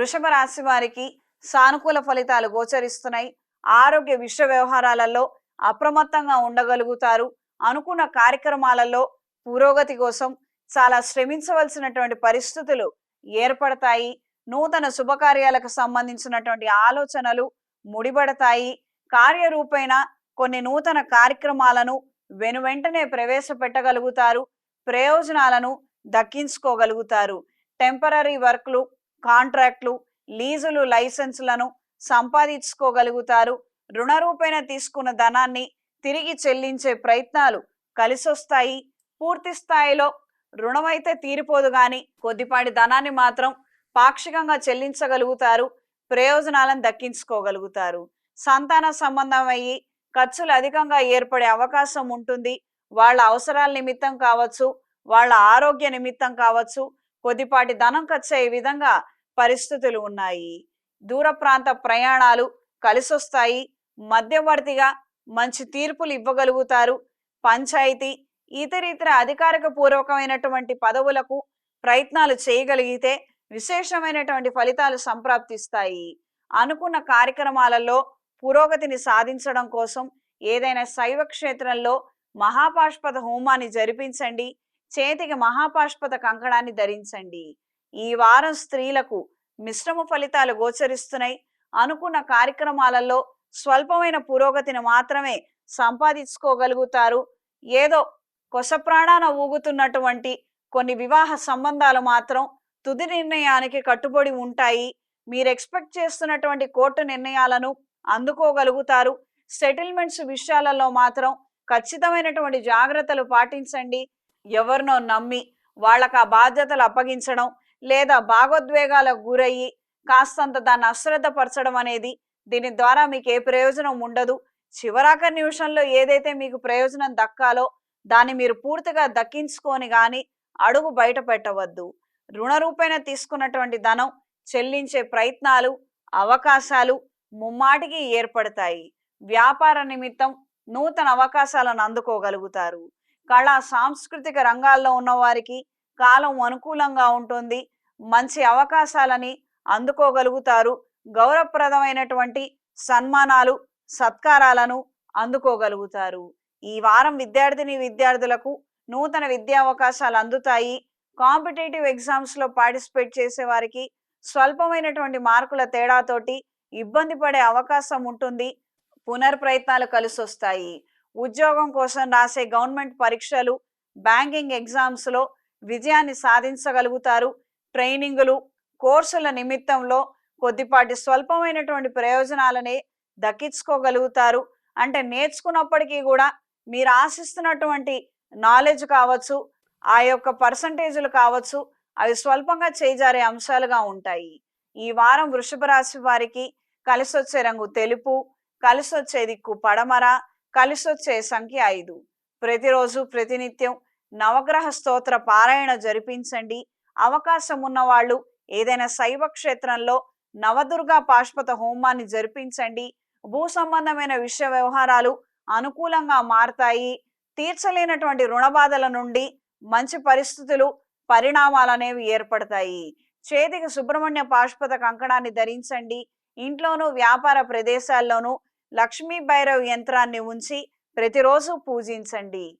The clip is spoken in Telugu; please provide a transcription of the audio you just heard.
వృషభ రాశి వారికి సానుకూల ఫలితాలు గోచరిస్తున్నాయి. ఆరోగ్య విశ్వ వ్యవహారాలలో అప్రమత్తంగా ఉండగలుగుతారు. అనుకున్న కార్యక్రమాలలో పురోగతి కోసం చాలా శ్రమించవలసినటువంటి పరిస్థితులు ఏర్పడతాయి. నూతన శుభకార్యాలకు సంబంధించినటువంటి ఆలోచనలు ముడిపడతాయి. కార్యరూపేణ కొన్ని నూతన కార్యక్రమాలను వెనువెంటనే ప్రవేశపెట్టగలుగుతారు. ప్రయోజనాలను దక్కించుకోగలుగుతారు. టెంపరీ వర్క్లు కాంట్రాక్ట్లు లీజులు లైసెన్సులను సంపాదించుకోగలుగుతారు. రుణరూపేణ తీసుకున్న ధనాన్ని తిరిగి చెల్లించే ప్రయత్నాలు కలిసొస్తాయి. పూర్తి స్థాయిలో రుణమైతే తీరిపోదు కానీ కొద్దిపాటి ధనాన్ని మాత్రం పాక్షికంగా చెల్లించగలుగుతారు. ప్రయోజనాలను దక్కించుకోగలుగుతారు. సంతాన సంబంధం అయ్యి ఖర్చులు అధికంగా ఏర్పడే అవకాశం ఉంటుంది. వాళ్ళ అవసరాల నిమిత్తం కావచ్చు వాళ్ళ ఆరోగ్య నిమిత్తం కావచ్చు కొద్దిపాటి ధనం ఖర్చు అయ్యే విధంగా పరిస్థితులు ఉన్నాయి. దూర ప్రాంత ప్రయాణాలు కలిసొస్తాయి. మధ్యవర్తిగా మంచి తీర్పులు ఇవ్వగలుగుతారు. పంచాయతీ ఇతర ఇతర అధికారిక పూర్వకమైనటువంటి పదవులకు ప్రయత్నాలు చేయగలిగితే విశేషమైనటువంటి ఫలితాలు సంప్రాప్తిస్తాయి. అనుకున్న కార్యక్రమాలలో పురోగతిని సాధించడం కోసం ఏదైనా శైవ క్షేత్రంలో మహాపాష్పద హోమాన్ని జరిపించండి. చేతికి మహాపాష్పత కంకణాన్ని ధరించండి. ఈ వారం స్త్రీలకు మిశ్రమ ఫలితాలు గోచరిస్తున్నాయి. అనుకున్న కార్యక్రమాలలో స్వల్పమైన పురోగతిని మాత్రమే సంపాదించుకోగలుగుతారు. ఏదో కొసప్రాణాన ఊగుతున్నటువంటి కొన్ని వివాహ సంబంధాలు మాత్రం తుది నిర్ణయానికి కట్టుబడి ఉంటాయి. మీరు ఎక్స్పెక్ట్ చేస్తున్నటువంటి కోర్టు నిర్ణయాలను అందుకోగలుగుతారు. సెటిల్మెంట్స్ విషయాలలో మాత్రం ఖచ్చితమైనటువంటి జాగ్రత్తలు పాటించండి. ఎవరినో నమ్మి వాళ్ళకు ఆ బాధ్యతలు అప్పగించడం లేదా భాగోద్వేగాలకు గురయ్యి కాస్తంత దాన్ని అశ్రద్ధపరచడం అనేది దీని ద్వారా మీకు ఏ ప్రయోజనం ఉండదు. చివరాక నిమిషంలో ఏదైతే మీకు ప్రయోజనం దక్కాలో దాన్ని మీరు పూర్తిగా దక్కించుకొని కానీ అడుగు బయట పెట్టవద్దు. రుణరూపేణ తీసుకున్నటువంటి ధనం చెల్లించే ప్రయత్నాలు అవకాశాలు ముమ్మాటికి ఏర్పడతాయి. వ్యాపార నిమిత్తం నూతన అవకాశాలను అందుకోగలుగుతారు. కళా సాంస్కృతిక రంగాల్లో ఉన్న వారికి కాలం అనుకూలంగా ఉంటుంది. మంచి అవకాశాలని అందుకోగలుగుతారు. గౌరవప్రదమైనటువంటి సన్మానాలు సత్కారాలను అందుకోగలుగుతారు. ఈ వారం విద్యార్థిని విద్యార్థులకు నూతన విద్యా అవకాశాలు అందుతాయి. కాంపిటేటివ్ ఎగ్జామ్స్లో పార్టిసిపేట్ చేసే వారికి స్వల్పమైనటువంటి మార్కుల తేడాతోటి ఇబ్బంది పడే అవకాశం ఉంటుంది. పునర్ప్రయత్నాలు కలిసొస్తాయి. ఉద్యోగం కోసం రాసే గవర్నమెంట్ పరీక్షలు బ్యాంకింగ్ ఎగ్జామ్స్లో విజయాన్ని సాధించగలుగుతారు. ట్రైనింగులు కోర్సుల నిమిత్తంలో కొద్దిపాటి స్వల్పమైనటువంటి ప్రయోజనాలనే దక్కించుకోగలుగుతారు. అంటే నేర్చుకున్నప్పటికీ కూడా మీరు ఆశిస్తున్నటువంటి నాలెడ్జ్ కావచ్చు ఆ యొక్క పర్సంటేజీలు కావచ్చు అవి స్వల్పంగా చేజారే అంశాలుగా ఉంటాయి. ఈ వారం వృషభ రాశి వారికి కలిసొచ్చే రంగు తెలుపు కలిసొచ్చే దిక్కు పడమర కలిసొచ్చే సంఖ్య ఐదు. ప్రతిరోజు ప్రతినిత్యం నవగ్రహ స్తోత్ర పారాయణ జరిపించండి. అవకాశం ఉన్నవాళ్ళు ఏదైనా శైవ క్షేత్రంలో నవదుర్గా పాష్పత హోమాన్ని జరిపించండి. భూ సంబంధమైన విషయ వ్యవహారాలు అనుకూలంగా మారతాయి. తీర్చలేనటువంటి రుణబాధల నుండి మంచి పరిస్థితులు పరిణామాలు అనేవి ఏర్పడతాయి. చేతికి సుబ్రహ్మణ్య పాష్పత కంకణాన్ని ధరించండి. ఇంట్లోనూ వ్యాపార ప్రదేశాల్లోనూ లక్ష్మీ భైరవ్ యంత్రాన్ని ఉంచి ప్రతిరోజు పూజించండి.